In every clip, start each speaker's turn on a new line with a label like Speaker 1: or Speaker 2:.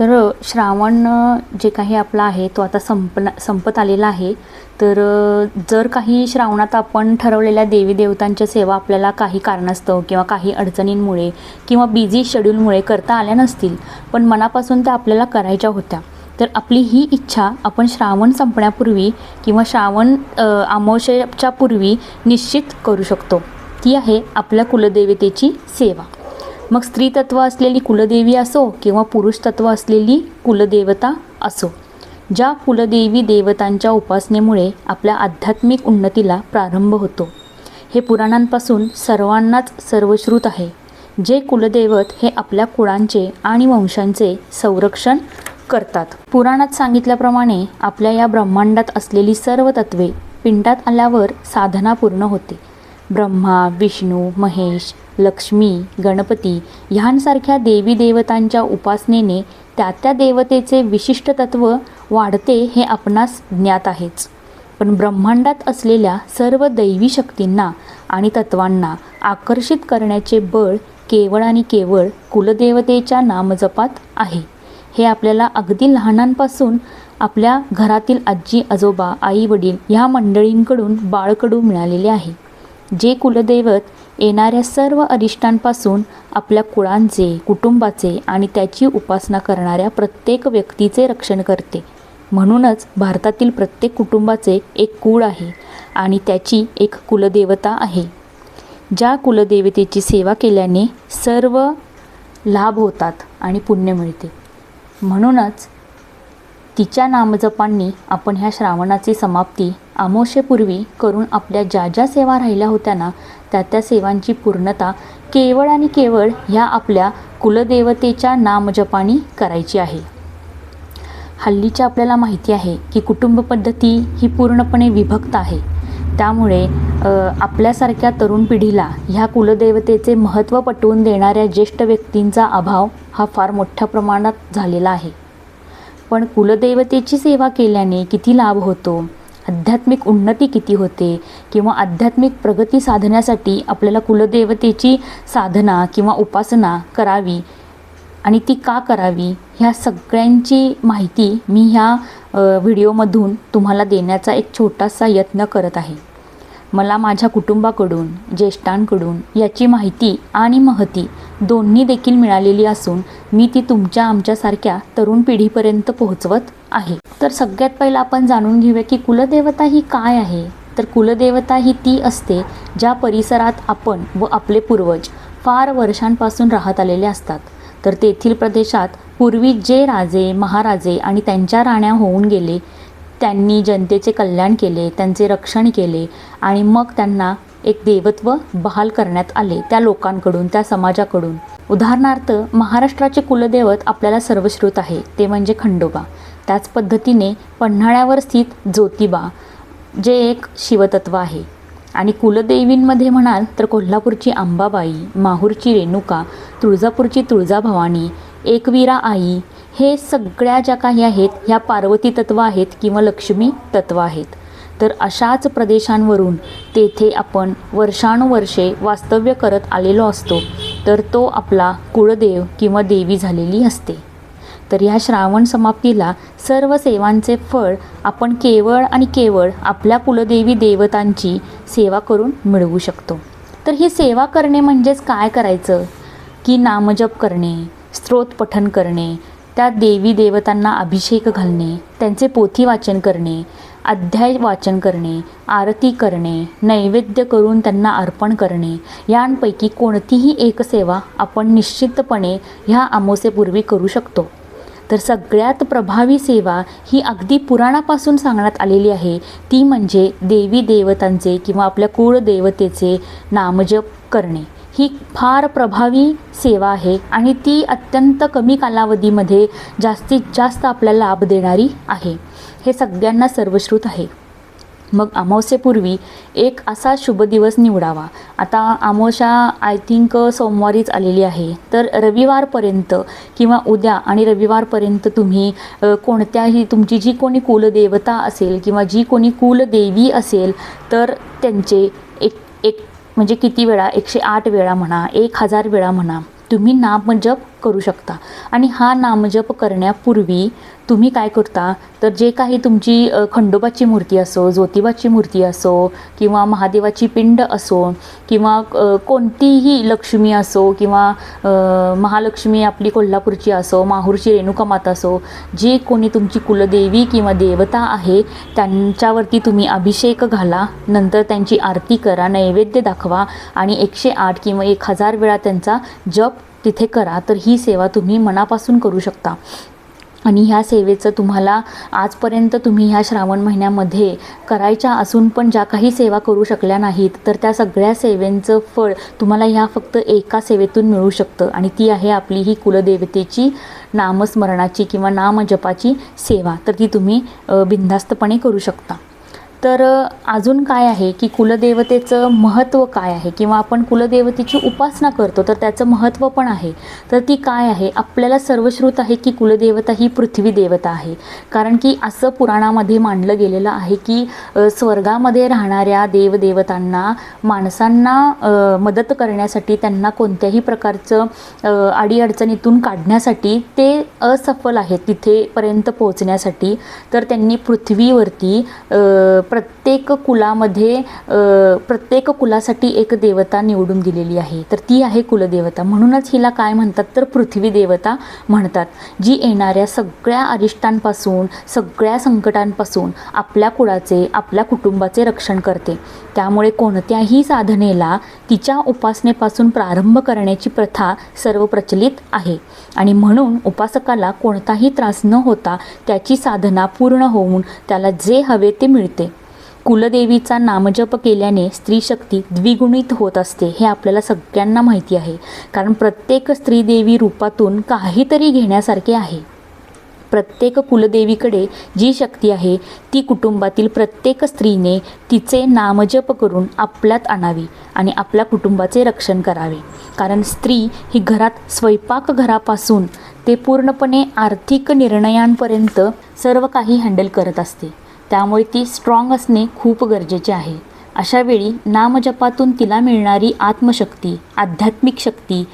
Speaker 1: तर श्रावण जे काही आपला आहे तो आता संपना संपत आलेला आहे. तर जर काही श्रावणात आपण ठरवलेल्या देवी देवतांच्या सेवा आपल्याला काही कारणास्तव किंवा काही अडचणींमुळे किंवा बिझी शेड्यूलमुळे करता आल्या नसतील पण मनापासून त्या आपल्याला करायच्या होत्या तर आपली ही इच्छा आपण श्रावण संपण्यापूर्वी किंवा श्रावण अ, अमावस्येच्या पूर्वी निश्चित करू शकतो. ती आहे आपल्या कुलदेवतेची सेवा. मग स्त्री तत्व असलेली कुलदेवी असो किंवा पुरुष तत्व असलेली कुलदेवता असो ज्या कुलदेवी देवतांच्या उपासनेमुळे आपल्या आध्यात्मिक उन्नतीला प्रारंभ होतो. हे पुराणांपासून सर्वांनाच सर्वश्रुत आहे जे कुलदैवत हे आपल्या कुळांचे आणि वंशांचे संरक्षण करतात. पुराणात सांगितल्याप्रमाणे आपल्या या ब्रह्मांडात असलेली सर्व तत्वे पिंडात आल्यावर साधना पूर्ण होते. ब्रह्मा विष्णू महेश लक्ष्मी गणपती ह्यांसारख्या देवी देवतांच्या उपासनेने त्या त्या देवतेचे विशिष्ट तत्व वाढते हे आपणास ज्ञात आहेच. पण ब्रह्मांडात असलेल्या सर्व दैवी शक्तींना आणि तत्वांना आकर्षित करण्याचे बळ केवळ आणि केवळ कुलदेवतेच्या नामजपात आहे. हे आपल्याला अगदी लहानांपासून आपल्या घरातील आजी आजोबा आई वडील ह्या मंडळींकडून बाळकडू मिळालेले आहे. जे कुलदैवत येणाऱ्या सर्व अरिष्टांपासून आपल्या कुळांचे कुटुंबाचे आणि त्याची उपासना करणाऱ्या प्रत्येक व्यक्तीचे रक्षण करते. म्हणूनच भारतातील प्रत्येक कुटुंबाचे एक कुळ आहे आणि त्याची एक कुलदेवता आहे. ज्या कुलदेवतेची सेवा केल्याने सर्व लाभ होतात आणि पुण्य मिळते. म्हणूनच तिच्या नामजपांनी आपण ह्या श्रावणाची समाप्ती आमोशेपूर्वी करून आपल्या ज्या ज्या सेवा राहिल्या होत्या ना त्या त्या सेवांची पूर्णता केवळ आणि केवळ ह्या आपल्या कुलदेवतेच्या नामजपानी करायची आहे. हल्लीच्या आपल्याला माहिती आहे की कुटुंब पद्धती ही पूर्णपणे विभक्त आहे. त्यामुळे आपल्यासारख्या तरुण पिढीला ह्या कुलदेवतेचे महत्त्व पटवून देणाऱ्या ज्येष्ठ व्यक्तींचा अभाव हा फार मोठ्या प्रमाणात झालेला आहे. पण कुलदेवतेची सेवा केल्याने किती लाभ होतो? आध्यात्मिक उन्नती किती होते? किंवा आध्यात्मिक प्रगती साधण्यासाठी आपल्याला कुलदेवतेची साधना किंवा उपासना करावी आणि ती का करावी ह्या सगळ्यांची माहिती मी ह्या व्हिडिओमधून तुम्हाला देण्याचा एक छोटासा यत्न करत आहे. मला माझ्या कुटुंबाकडून ज्येष्ठांकडून याची माहिती आणि महती दोन्ही देखील मिळालेली असून मी ती तुमच्या आमच्यासारख्या तरुण पिढीपर्यंत पोहोचवत आहे. तर सगळ्यात पहिलं आपण जाणून घेऊया की कुलदेवता ही काय आहे? तर कुलदेवता ही ती असते ज्या परिसरात आपण व आपले पूर्वज फार वर्षांपासून राहत आलेले असतात. तर तेथील प्रदेशात पूर्वी जे राजे महाराजे आणि त्यांच्या राण्या होऊन गेले त्यांनी जनतेचे कल्याण केले त्यांचे रक्षण केले आणि मग त्यांना एक देवत्व बहाल करण्यात आले त्या लोकांकडून त्या समाजाकडून. उदाहरणार्थ महाराष्ट्राचे कुलदैवत आपल्याला सर्वश्रुत आहे ते म्हणजे खंडोबा. त्याच पद्धतीने पन्हाळ्यावर स्थित ज्योतिबा जे एक शिवतत्व आहे. आणि कुलदेवींमध्ये म्हणाल तर कोल्हापूरची अंबाबाई माहूरची रेणुका तुळजापूरची तुळजाभवानी एकवीरा आई हे सगळ्या ज्या काही आहेत ह्या पार्वती तत्व आहेत किंवा लक्ष्मी तत्व आहेत. तर अशाच प्रदेशांवरून तेथे आपण वर्षानुवर्षे वास्तव्य करत आलेलो असतो. तर तो आपला कुळदेव किंवा देवी झालेली असते. तर ह्या श्रावण समाप्तीला सर्व सेवांचे फळ आपण केवळ आणि केवळ आपल्या कुलदेवी देवतांची सेवा करून मिळवू शकतो. तर ही सेवा करणे म्हणजेच काय करायचं? की नामजप करणे स्तोत्र पठन करणे त्या देवी देवतांना अभिषेक घालणे त्यांचे पोथी वाचन करणे अध्याय वाचन करणे आरती करणे नैवेद्य करून त्यांना अर्पण करणे यांपैकी कोणतीही एक सेवा आपण निश्चितपणे ह्या अमावस्येपूर्वी करू शकतो. तर सगळ्यात प्रभावी सेवा ही अगदी पुराणापासून सांगण्यात आलेली आहे. ती म्हणजे देवी देवतांचे किंवा आपल्या कुळदेवतेचे नामजप करणे. ही फार प्रभावी सेवा आहे आणि ती अत्यंत कमी कालावधीमध्ये जास्तीत जास्त आपल्याला लाभ देणारी आहे. हे सगळ्यांना सर्वश्रुत आहे. मग अमावस्येपूर्वी एक असा शुभ दिवस निवडावा. आता अमावस्या आय थिंक सोमवारीच आलेली आहे. तर रविवारपर्यंत किंवा उद्या आणि रविवारपर्यंत तुम्ही कोणत्याही तुमची जी कोणी कुलदेवता असेल किंवा जी कोणी कुलदेवी असेल तर त्यांचे एक एक म्हणजे किती वेळा? एकशे आठ वेळा म्हणा एक हजार वेळा म्हणा. तुम्ही नामजप करू शकता. आणि हा नामजप करण्यापूर्वी तुम्ही काय करता? तर जे काही तुमची खंडोबाची मूर्ती असो ज्योतिबाची मूर्ती असो किंवा महादेवाची पिंड असो किंवा कोणतीही लक्ष्मी असो किंवा महालक्ष्मी आपली कोल्हापूरची असो माहूरची रेणुका माता असो जे कोणी तुमची कुलदेवी किंवा देवता आहे त्यांच्यावरती तुम्ही अभिषेक घाला नंतर त्यांची आरती करा नैवेद्य दाखवा आणि एकशे आठ किंवा एक हजार वेळा त्यांचा जप तिथे करा तर ही सेवा तुम्ही मनापासून करू शकता. आणि ह्या सेवेचं तुम्हाला आजपर्यंत तुम्ही ह्या श्रावण महिन्यामध्ये करायच्या असून पण ज्या काही सेवा करू शकल्या नाहीत तर त्या सगळ्या सेवेंचं फळ तुम्हाला ह्या फक्त एका सेवेतून मिळू शकतं. आणि ती आहे आपली ही कुलदेवतेची नामस्मरणाची किंवा नामजपाची सेवा. तर ती तुम्ही बिनधास्तपणे करू शकता. तर अजून काय आहे की कुलदेवतेचं महत्त्व काय आहे? किंवा आपण कुलदेवतेची उपासना करतो तर त्याचं महत्त्व पण आहे. तर ती काय आहे? आपल्याला सर्वश्रुत आहे की कुलदेवता ही पृथ्वी देवता आहे. कारण की असं पुराणामध्ये मांडलं गेलेलं आहे की स्वर्गामध्ये राहणाऱ्या देवदेवतांना माणसांना मदत करण्यासाठी त्यांना कोणत्याही प्रकारचं अडीअडचणीतून काढण्यासाठी ते असफल आहेत तिथेपर्यंत पोहोचण्यासाठी. तर त्यांनी पृथ्वीवरती प्रत्येक कुलामध्ये प्रत्येक कुलासाठी एक देवता निवडून दिलेली आहे. तर ती आहे कुलदेवता. म्हणूनच हिला काय म्हणतात तर पृथ्वी देवता म्हणतात जी येणाऱ्या सगळ्या अरिष्टांपासून सगळ्या संकटांपासून आपल्या कुळाचे आपल्या कुटुंबाचे रक्षण करते. त्यामुळे कोणत्याही साधनेला तिच्या उपासनेपासून प्रारंभ करण्याची प्रथा सर्व प्रचलित आहे. आणि म्हणून उपासकाला कोणताही त्रास न होता त्याची साधना पूर्ण होऊन त्याला जे हवे ते मिळते. कुलदेवीचा नामजप केल्याने स्त्री शक्ती द्विगुणित होत असते हे आपल्याला सगळ्यांना माहिती आहे. कारण प्रत्येक स्त्रीदेवी रूपातून काहीतरी घेण्यासारखे आहे. प्रत्येक कुलदेवीकडे जी शक्ती आहे ती कुटुंबातील प्रत्येक स्त्रीने तिचे नामजप करून आपल्यात आणावी आणि आपल्या कुटुंबाचे रक्षण करावे. कारण स्त्री ही घरात स्वयंपाकघरापासून ते पूर्णपणे आर्थिक निर्णयांपर्यंत सर्व काही हँडल करत असते. त्यामुळे ती स्ट्रॉंग असणे खूप गरजेचे आहे. अशा वेळी नामजपातून तिला मिळणारी आत्मशक्ती आध्यात्मिक शक्ती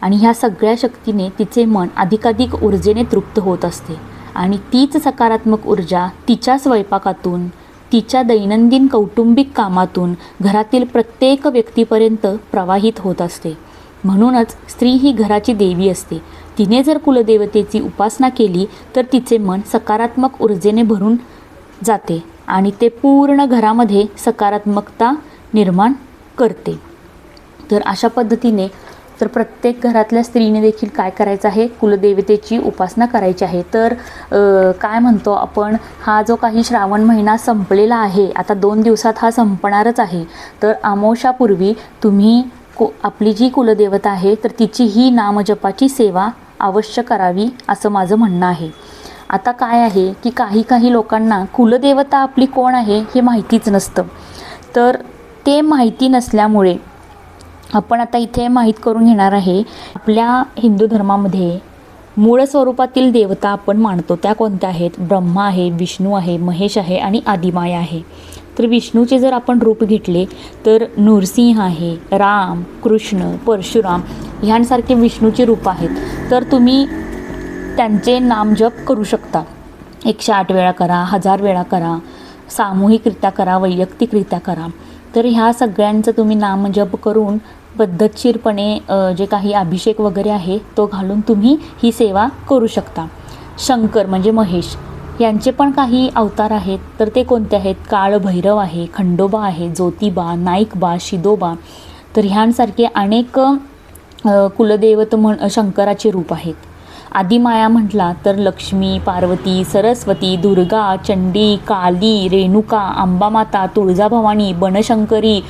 Speaker 1: आणि ह्या सगळ्या शक्तीने तिचे मन अधिकाधिक ऊर्जेने तृप्त होत असते आणि तीच सकारात्मक ऊर्जा तिच्या स्वयंपाकातून तिच्या दैनंदिन कौटुंबिक कामातून घरातील प्रत्येक व्यक्तीपर्यंत प्रवाहित होत असते. म्हणूनच स्त्री ही घराची देवी असते. तिने जर कुलदेवतेची उपासना केली तर तिचे मन सकारात्मक ऊर्जेने भरून जाते आणि ते पूर्ण घरामध्ये सकारात्मकता निर्माण करते. तर अशा पद्धतीने तर प्रत्येक घरातल्या स्त्रीने देखील काय करायचं आहे? कुलदेवतेची उपासना करायची आहे. तर काय म्हणतो आपण? हा जो काही श्रावण महिना संपलेला आहे आता दोन दिवसात हा संपणारच आहे. तर अमावस्यापूर्वी तुम्ही को आपली जी कुलदेवता आहे तर तिची ही नामजपाची सेवा अवश्य करावी असं माझं म्हणणं आहे. आता काय आहे की काही काही लोकांना कुलदेवता आपली कोण आहे हे माहितीच नसतं. तर ते माहिती नसल्यामुळे आपण आता इथे माहीत करून घेणार आहे आपल्या हिंदू धर्मामध्ये मूळ स्वरूपातील देवता आपण मानतो. त्या कोणत्या आहेत? ब्रह्मा आहे विष्णू आहे महेश आहे आणि आदिमाया आहे. तर विष्णूचे जर आपण रूप घेतले तर नृसिंह आहे राम कृष्ण परशुराम ह्यांसारखे विष्णूची रूप आहेत. तर तुम्ही त्यांचे नामजप करू शकता. एकशे आठ वेळा करा हजार वेळा करा सामूहिकरित्या करा वैयक्तिकरित्या करा. तर ह्या सगळ्यांचं तुम्ही नामजप करून पद्धतशीरपणे जे काही अभिषेक वगैरे आहे तो घालून तुम्ही ही सेवा करू शकता. शंकर म्हणजे महेश. यांचे पण काही अवतार आहेत. तर ते कोणते आहेत? काळभैरव आहे खंडोबा आहे ज्योतिबा नाईकबा शिदोबा. तर ह्यांसारखे अनेक कुलदैवत म्हण शंकराचे रूप आहेत. आदिमाया म्हटला तर लक्ष्मी पार्वती सरस्वती दुर्गा चंडी काली रेणुका अंबामाता तुळजाभवानी बनशंकरी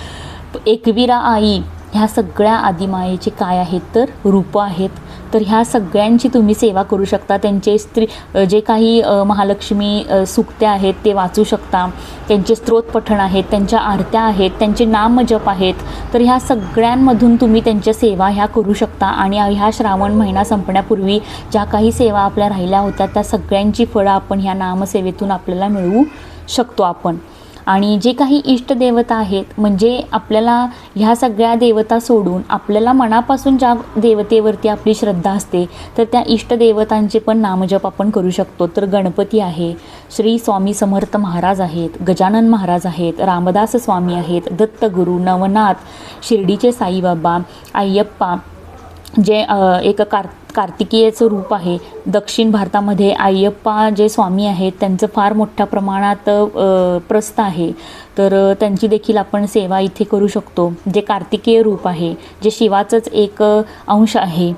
Speaker 1: एकविरा आई ह्या सगळ्या आदिमायेचे काय आहेत तर? रूपं आहेत. तर ह्या सगळ्यांची तुम्ही सेवा करू शकता. त्यांचे स्त्री जे काही महालक्ष्मी अ, सुक्त्या आहेत ते वाचू शकता. त्यांचे स्त्रोत पठण आहेत त्यांच्या आरत्या आहेत त्यांचे नामजप आहेत. तर ह्या सगळ्यांमधून तुम्ही त्यांच्या सेवा ह्या करू शकता. आणि ह्या श्रावण महिना संपण्यापूर्वी ज्या काही सेवा आपल्या राहिल्या होत्या त्या सगळ्यांची फळं आपण ह्या नामसेवेतून आपल्याला मिळवू शकतो आपण. आणि जे काही इष्टदेवता आहेत म्हणजे आपल्याला ह्या सगळ्या देवता सोडून आपल्याला मनापासून ज्या देवतेवरती आपली श्रद्धा असते तर त्या इष्टदेवतांचे पण नामजप आपण करू शकतो. तर गणपती आहे श्री स्वामी समर्थ महाराज आहेत गजानन महाराज आहेत रामदास स्वामी आहेत दत्तगुरू नवनाथ शिर्डीचे साईबाबा अय्यप्पा जे एक कार कार्तिकीयचं रूप आहे. दक्षिण भारतामध्ये आय्यप्पा जे स्वामी आहेत त्यांचं फार मोठ्या प्रमाणात प्रस्थ आहे. तर त्यांची देखील आपण सेवा इथे करू शकतो जे कार्तिकीय रूप आहे जे शिवाचंच एक अंश आहे.